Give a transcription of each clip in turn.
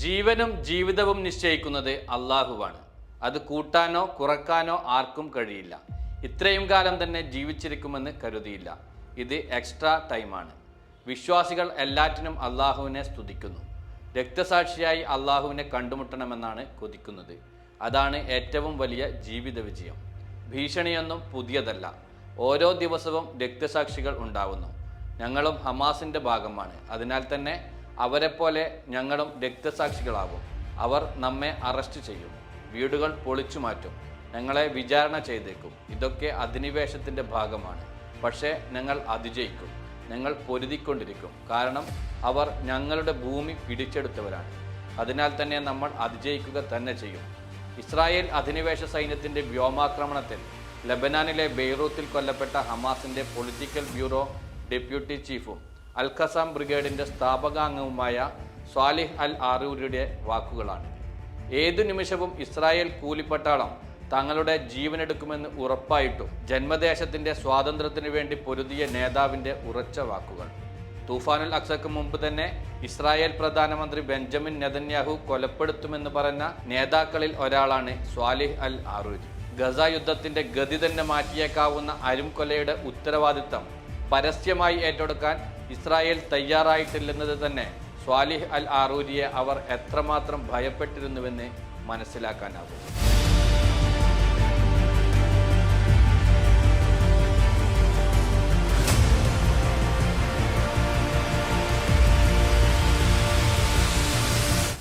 ജീവനും ജീവിതവും നിശ്ചയിക്കുന്നത് അള്ളാഹുവാണ്. അത് കൂട്ടാനോ കുറക്കാനോ ആർക്കും കഴിയില്ല. ഇത്രയും കാലം തന്നെ ജീവിച്ചിരിക്കുമെന്ന് കരുതിയില്ല. ഇത് എക്സ്ട്രാ ടൈമാണ്. വിശ്വാസികൾ എല്ലാറ്റിനും അള്ളാഹുവിനെ സ്തുതിക്കുന്നു. രക്തസാക്ഷിയായി അള്ളാഹുവിനെ കണ്ടുമുട്ടണമെന്നാണ് കൊതിക്കുന്നത്. അതാണ് ഏറ്റവും വലിയ ജീവിത വിജയം. ഭീഷണിയൊന്നും പുതിയതല്ല. ഓരോ ദിവസവും രക്തസാക്ഷികൾ ഉണ്ടാവുന്നു. ഞങ്ങളും ഹമാസിന്റെ ഭാഗമാണ്. അതിനാൽ തന്നെ അവരെപ്പോലെ ഞങ്ങളും രക്തസാക്ഷികളാകും. അവർ നമ്മെ അറസ്റ്റ് ചെയ്യും. വീടുകൾ പൊളിച്ചു മാറ്റും. ഞങ്ങളെ വിചാരണ ചെയ്തേക്കും. ഇതൊക്കെ അധിനിവേശത്തിന്റെ ഭാഗമാണ്. പക്ഷേ ഞങ്ങൾ അതിജയിക്കും. ഞങ്ങൾ പൊരുതിക്കൊണ്ടിരിക്കും. കാരണം അവർ ഞങ്ങളുടെ ഭൂമി പിടിച്ചെടുത്തവരാണ്. അതിനാൽ തന്നെ നമ്മൾ അതിജയിക്കുക തന്നെ ചെയ്യും. ഇസ്രായേൽ അധിനിവേശ സൈന്യത്തിന്റെ വ്യോമാക്രമണത്തിൽ ലബനാനിലെ ബെയ്റൂത്തിൽ കൊല്ലപ്പെട്ട ഹമാസിന്റെ പൊളിറ്റിക്കൽ ബ്യൂറോ ഡെപ്യൂട്ടി ചീഫും അൽ ബ്രിഗേഡിന്റെ സ്ഥാപകാംഗവുമായ സ്വാലിഹ് അൽ ആറൂരിയുടെ വാക്കുകളാണ്. ഏതു നിമിഷവും ഇസ്രായേൽ കൂലിപ്പട്ടാളം തങ്ങളുടെ ജീവനെടുക്കുമെന്ന് ഉറപ്പായിട്ടും ജന്മദേശത്തിന്റെ സ്വാതന്ത്ര്യത്തിനു വേണ്ടി പൊരുതിയ നേതാവിന്റെ ഉറച്ച വാക്കുകൾ. തൂഫാനുൽ അക്സക്ക് മുമ്പ് തന്നെ ഇസ്രായേൽ പ്രധാനമന്ത്രി ബെഞ്ചമിൻ നെതന്യാഹു കൊലപ്പെടുത്തുമെന്ന് പറഞ്ഞ നേതാക്കളിൽ ഒരാളാണ് സ്വാലിഹ് അൽ ആറൂരി. ഗസ യുദ്ധത്തിന്റെ ഗതി തന്നെ മാറ്റിയേക്കാവുന്ന അരുംകൊലയുടെ ഉത്തരവാദിത്തം പരസ്യമായി ഏറ്റെടുക്കാൻ ഇസ്രായേൽ തയ്യാറായിട്ടില്ലെന്നത് തന്നെ സ്വാലിഹ് അൽ ആറൂരിയെ അവർ എത്രമാത്രം ഭയപ്പെട്ടിരുന്നുവെന്ന് മനസ്സിലാക്കാനാകും.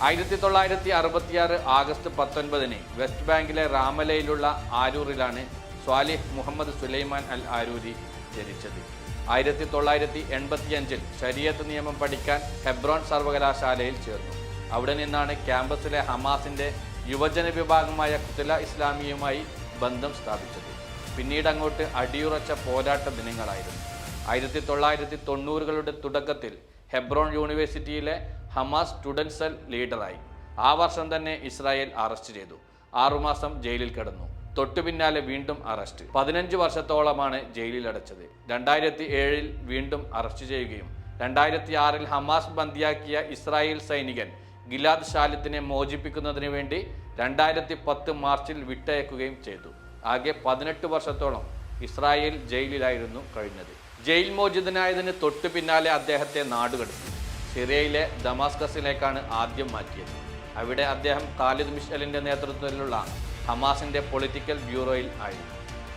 ആയിരത്തി തൊള്ളായിരത്തി അറുപത്തിയാറ് ആഗസ്റ്റ് പത്തൊൻപതിന് വെസ്റ്റ് ബാങ്കിലെ റാമലയിലുള്ള ആരൂറിലാണ് സ്വാലിഹ് മുഹമ്മദ് സുലൈമാൻ അൽ ആരൂരി ജനിച്ചത്. ആയിരത്തി തൊള്ളായിരത്തി എൺപത്തിയഞ്ചിൽ ശരീരത്ത് നിയമം പഠിക്കാൻ ഹെബ്രോൺ സർവകലാശാലയിൽ ചേർന്നു. അവിടെ നിന്നാണ് ക്യാമ്പസിലെ ഹമാസിന്റെ യുവജന വിഭാഗമായ കുത്തല ഇസ്ലാമിയുമായി ബന്ധം സ്ഥാപിച്ചത്. പിന്നീട് അങ്ങോട്ട് അടിയുറച്ച പോരാട്ട ദിനങ്ങളായിരുന്നു. ആയിരത്തി തൊള്ളായിരത്തി തൊണ്ണൂറുകളുടെ തുടക്കത്തിൽ ഹെബ്രോൺ യൂണിവേഴ്സിറ്റിയിലെ ഹമാസ് സ്റ്റുഡൻസ് സെൽ ലീഡറായി. ആ വർഷം തന്നെ ഇസ്രായേൽ അറസ്റ്റ് ചെയ്തു. ആറുമാസം ജയിലിൽ കിടന്നു. തൊട്ടു പിന്നാലെ വീണ്ടും അറസ്റ്റ്. പതിനഞ്ച് വർഷത്തോളമാണ് ജയിലിൽ അടച്ചത്. രണ്ടായിരത്തി ഏഴിൽ വീണ്ടും അറസ്റ്റ് ചെയ്യുകയും രണ്ടായിരത്തി ആറിൽ ഹമാസ് ബന്ദിയാക്കിയ ഇസ്രായേൽ സൈനികൻ ഗിലാദ് ഷാലിത്തിനെ മോചിപ്പിക്കുന്നതിന് വേണ്ടി രണ്ടായിരത്തി പത്ത് മാർച്ചിൽ വിട്ടയക്കുകയും ചെയ്തു. ആകെ പതിനെട്ട് വർഷത്തോളം ഇസ്രായേൽ ജയിലിലായിരുന്നു കഴിഞ്ഞത്. ജയിൽ മോചിതനായതിന് തൊട്ടു പിന്നാലെ അദ്ദേഹത്തെ നാടുകടത്തി. സിറിയയിലെ ദമാസ്കസിലേക്കാണ് ആദ്യം മാറ്റിയത്. അവിടെ അദ്ദേഹം ഖാലിദ് മിഷലിന്റെ നേതൃത്വത്തിലുള്ള ഹമാസിന്റെ പൊളിറ്റിക്കൽ ബ്യൂറോയിൽ ആയി.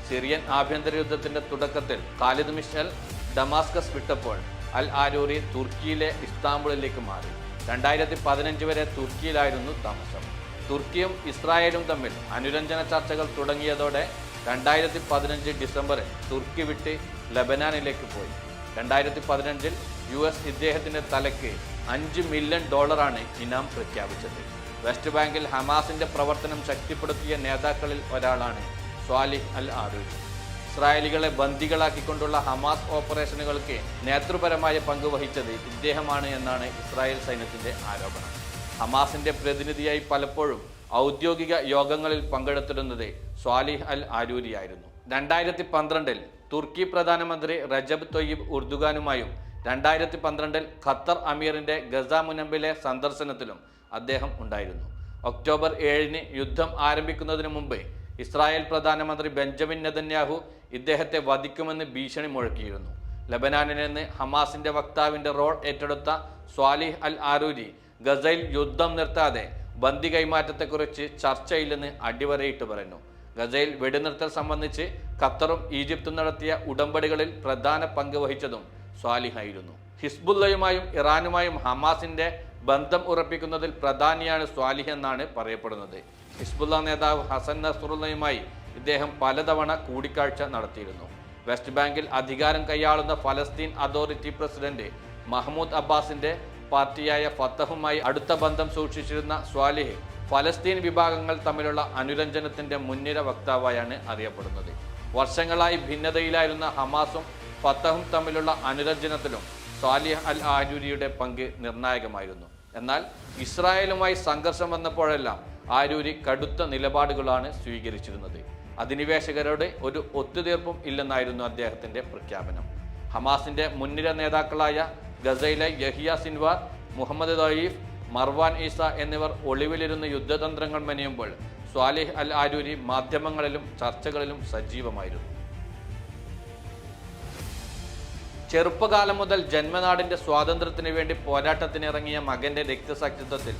സിറിയൻ ആഭ്യന്തര യുദ്ധത്തിന്റെ തുടക്കത്തിൽ ഖാലിദ് മിഷൽ ഡമാസ്കസ് വിട്ടപ്പോൾ അൽ ആരൂരി തുർക്കിയിലെ ഇസ്താംബുളിലേക്ക് മാറി. രണ്ടായിരത്തി പതിനഞ്ച് വരെ തുർക്കിയിലായിരുന്നു താമസം. തുർക്കിയും ഇസ്രായേലും തമ്മിൽ അനുരഞ്ജന ചർച്ചകൾ തുടങ്ങിയതോടെ രണ്ടായിരത്തി പതിനഞ്ച് ഡിസംബറിൽ തുർക്കി വിട്ട് ലബനാനിലേക്ക് പോയി. രണ്ടായിരത്തി പതിനഞ്ചിൽ യു എസ് ഇദ്ദേഹത്തിന്റെ തലയ്ക്ക് അഞ്ച് മില്യൺ ഡോളറാണ് ഇനാം പ്രഖ്യാപിച്ചത്. വെസ്റ്റ് ബാങ്കിൽ ഹമാസിന്റെ പ്രവർത്തനം ശക്തിപ്പെടുത്തിയ നേതാക്കളിൽ ഒരാളാണ് സ്വാലിഹ് അൽ ആറൂരി. ഇസ്രായേലികളെ ബന്ദികളാക്കിക്കൊണ്ടുള്ള ഹമാസ് ഓപ്പറേഷനുകൾക്ക് നേതൃപരമായ പങ്ക് വഹിച്ചത് ഇദ്ദേഹമാണ് എന്നാണ് ഇസ്രായേൽ സൈന്യത്തിന്റെ ആരോപണം. ഹമാസിന്റെ പ്രതിനിധിയായി പലപ്പോഴും ഔദ്യോഗിക യോഗങ്ങളിൽ പങ്കെടുത്തിരുന്നത് സ്വാലിഹ് അൽ ആരൂരിയായിരുന്നു. രണ്ടായിരത്തി പന്ത്രണ്ടിൽ തുർക്കി പ്രധാനമന്ത്രി റജബ് തൊയ്യബ് ഉർദുഗാനുമായും രണ്ടായിരത്തി പന്ത്രണ്ടിൽ ഖത്തർ അമീറിന്റെ ഗസ മുനമ്പിലെ സന്ദർശനത്തിലും അദ്ദേഹം ഉണ്ടായിരുന്നു. ഒക്ടോബർ ഏഴിന് യുദ്ധം ആരംഭിക്കുന്നതിന് മുമ്പ് ഇസ്രായേൽ പ്രധാനമന്ത്രി ബെഞ്ചമിൻ നെതന്യാഹു ഇദ്ദേഹത്തെ വധിക്കുമെന്ന് ഭീഷണി മുഴക്കിയിരുന്നു. ലബനാനിൽ നിന്ന് ഹമാസിന്റെ വക്താവിന്റെ റോൾ ഏറ്റെടുത്ത സ്വാലിഹ് അൽ ആരൂരി ഗസയിൽ യുദ്ധം നിർത്താതെ ബന്ദി കൈമാറ്റത്തെക്കുറിച്ച് ചർച്ചയില്ലെന്ന് അടിവരയിട്ട് പറഞ്ഞു ഗസയിൽ വെടിനിർത്തൽ സംബന്ധിച്ച് ഖത്തറും ഈജിപ്തും നടത്തിയ ഉടമ്പടികളിൽ പ്രധാന പങ്ക് വഹിച്ചതും സ്വാലിഹായിരുന്നു ഹിസ്ബുല്ലയുമായും ഇറാനുമായും ഹമാസിന്റെ ബന്ധം ഉറപ്പിക്കുന്നതിൽ പ്രധാനിയാണ് സ്വാലിഹ് എന്നാണ് പറയപ്പെടുന്നത്. ഹിസ്ബുല്ല നേതാവ് ഹസൻ നസറുള്ളയുമായി ഇദ്ദേഹം പലതവണ കൂടിക്കാഴ്ച നടത്തിയിരുന്നു. വെസ്റ്റ് ബാങ്കിൽ അധികാരം കൈയാളുന്ന ഫലസ്തീൻ അതോറിറ്റി പ്രസിഡന്റ് മഹ്മൂദ് അബ്ബാസിന്റെ പാർട്ടിയായ ഫത്തഹുമായി അടുത്ത ബന്ധം സൂക്ഷിച്ചിരുന്ന സ്വാലിഹ് ഫലസ്തീൻ വിഭാഗങ്ങൾ തമ്മിലുള്ള അനുരഞ്ജനത്തിന്റെ മുൻനിര വക്താവായാണ് അറിയപ്പെടുന്നത്. വർഷങ്ങളായി ഭിന്നതയിലായിരുന്ന ഹമാസും ഫത്തഹും തമ്മിലുള്ള അനുരഞ്ജനത്തിലും സ്വാലിഹ് അൽ ആരൂരിയുടെ പങ്ക് നിർണായകമായിരുന്നു. എന്നാൽ ഇസ്രായേലുമായി സംഘർഷം വന്നപ്പോഴെല്ലാം ആരൂരി കടുത്ത നിലപാടുകളാണ് സ്വീകരിച്ചിരുന്നത്. അധിനിവേശകരോട് ഒരു ഒത്തുതീർപ്പും ഇല്ലെന്നായിരുന്നു അദ്ദേഹത്തിന്റെ പ്രഖ്യാപനം. ഹമാസിന്റെ മുൻനിര നേതാക്കളായ ഗസയിലെ Yahya Sinwar Mohammed Deif Marwan Issa എന്നിവർ ഒളിവിലിരുന്ന് യുദ്ധതന്ത്രങ്ങൾ മെനയുമ്പോൾ സ്വാലിഹ് അൽ ആരൂരി മാധ്യമങ്ങളിലും ചർച്ചകളിലും സജീവമായിരുന്നു. ചെറുപ്പകാലം മുതൽ ജന്മനാടിന്റെ സ്വാതന്ത്ര്യത്തിന് വേണ്ടി പോരാട്ടത്തിനിറങ്ങിയ മകന്റെ രക്തസാക്ഷിത്വത്തിൽ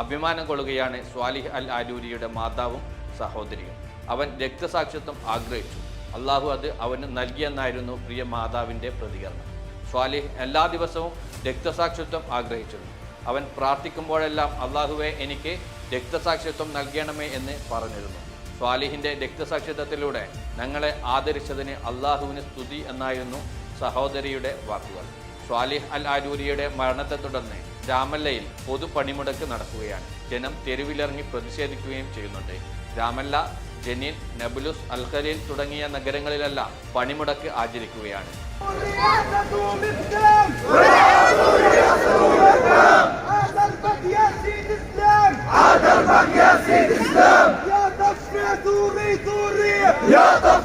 അഭിമാനം കൊള്ളുകയാണ് സ്വാലിഹ് അൽ ആലൂരിയുടെ മാതാവും സഹോദരിയും. അവൻ രക്തസാക്ഷിത്വം ആഗ്രഹിച്ചു. അള്ളാഹു അത് അവന് നൽകിയെന്നായിരുന്നു പ്രിയ മാതാവിന്റെ പ്രതികരണം. സ്വാലിഹ് എല്ലാ ദിവസവും രക്തസാക്ഷിത്വം ആഗ്രഹിച്ചിരുന്നു. അവൻ പ്രാർത്ഥിക്കുമ്പോഴെല്ലാം അള്ളാഹുവെ എനിക്ക് രക്തസാക്ഷിത്വം നൽകണമേ എന്ന് പറഞ്ഞിരുന്നു. സ്വാലിഹിന്റെ രക്തസാക്ഷിത്വത്തിലൂടെ ഞങ്ങളെ ആദരിച്ചതിന് അള്ളാഹുവിന് സ്തുതി എന്നായിരുന്നു സഹോദരിയുടെ വാക്കുകൾ സ്വാലിഹ് അൽ ആരൂരിയുടെ മരണത്തെ തുടർന്ന് രാമല്ലയിൽ പൊതു പണിമുടക്ക് നടക്കുകയാണ് ജനം തെരുവിലിറങ്ങി പ്രതിഷേധിക്കുകയും ചെയ്യുന്നുണ്ട് രാമല്ല ജനീൻ നബുലുസ് അൽ ഖലീൽ തുടങ്ങിയ നഗരങ്ങളിലെല്ലാം പണിമുടക്ക് ആചരിക്കുകയാണ് رئاسة الإسلام هذا البك يا سيد إسلام هذا البك يا سيد إسلام يا تصفي ثوري ثوري يا تصفي ثوري ثوري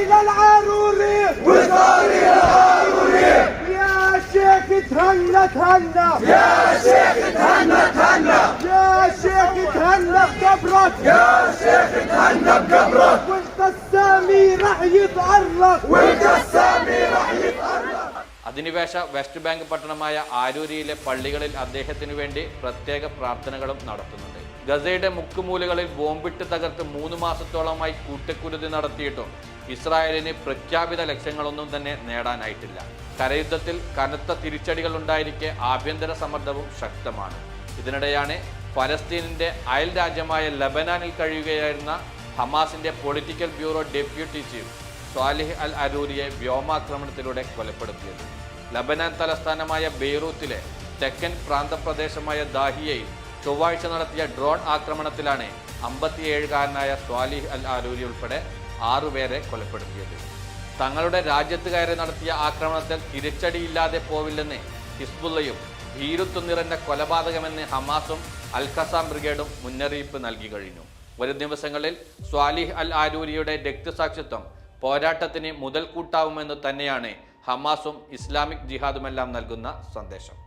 وثاري للعاروري وثاري للعاروري يا شيخ تهنى تهنى يا شيخ تهنى تهنى يا شيخ تهنى بقبرك يا شيخ تهنى بقبرك والقسامي راح يتعرق والقسامي راح يتعرق അധിനിവേശ വെസ്റ്റ് ബാങ്ക് പട്ടണമായ ആരൂരിയിലെ പള്ളികളിൽ അദ്ദേഹത്തിനു വേണ്ടി പ്രത്യേക പ്രാർത്ഥനകളും നടത്തുന്നുണ്ട് ഗസയുടെ മുക്കുമൂലകളിൽ ബോംബിട്ട് തകർത്ത് മൂന്ന് മാസത്തോളമായി കൂട്ടക്കുരുതി നടത്തിയിട്ടും ഇസ്രായേലിന് പ്രഖ്യാപിത ലക്ഷ്യങ്ങളൊന്നും തന്നെ നേടാനായിട്ടില്ല. കരയുദ്ധത്തിൽ കനത്ത തിരിച്ചടികൾ ഉണ്ടായിരിക്കെ ആഭ്യന്തര സമ്മർദ്ദവും ശക്തമാണ്. ഇതിനിടെയാണ് ഫലസ്തീനിന്റെ അയൽ രാജ്യമായ ലബനാനിൽ കഴിയുകയായിരുന്ന ഹമാസിന്റെ political bureau deputy chief Saleh al അരൂരിയെ വ്യോമാക്രമണത്തിലൂടെ കൊലപ്പെടുത്തിയത്. ലബനാൻ തലസ്ഥാനമായ ബെയ്റൂത്തിലെ തെക്കൻ പ്രാന്തപ്രദേശമായ ദാഹിയയിൽ ചൊവ്വാഴ്ച നടത്തിയ ഡ്രോൺ ആക്രമണത്തിലാണ് അമ്പത്തിയേഴുകാരനായ സ്വാലിഹ് അൽ ആലൂരി ഉൾപ്പെടെ ആറുപേരെ കൊലപ്പെടുത്തിയത്. തങ്ങളുടെ രാജ്യത്ത് കയറി നടത്തിയ ആക്രമണത്തിൽ തിരിച്ചടിയില്ലാതെ പോവില്ലെന്ന് ഹിസ്ബുള്ളയും ഭീരുത്വം നിറഞ്ഞ കൊലപാതകമെന്ന് ഹമാസും അൽ ഖസാം ബ്രിഗേഡും മുന്നറിയിപ്പ് നൽകി കഴിഞ്ഞു. വരും ദിവസങ്ങളിൽ സ്വാലിഹ് അൽ ആരൂരിയുടെ രക്തസാക്ഷിത്വം പോരാട്ടത്തിന് മുതൽക്കൂട്ടാവുമെന്ന് തന്നെയാണ് ഹമാസും ഇസ്ലാമിക് ജിഹാദുമെല്ലാം നൽകുന്ന സന്ദേശം.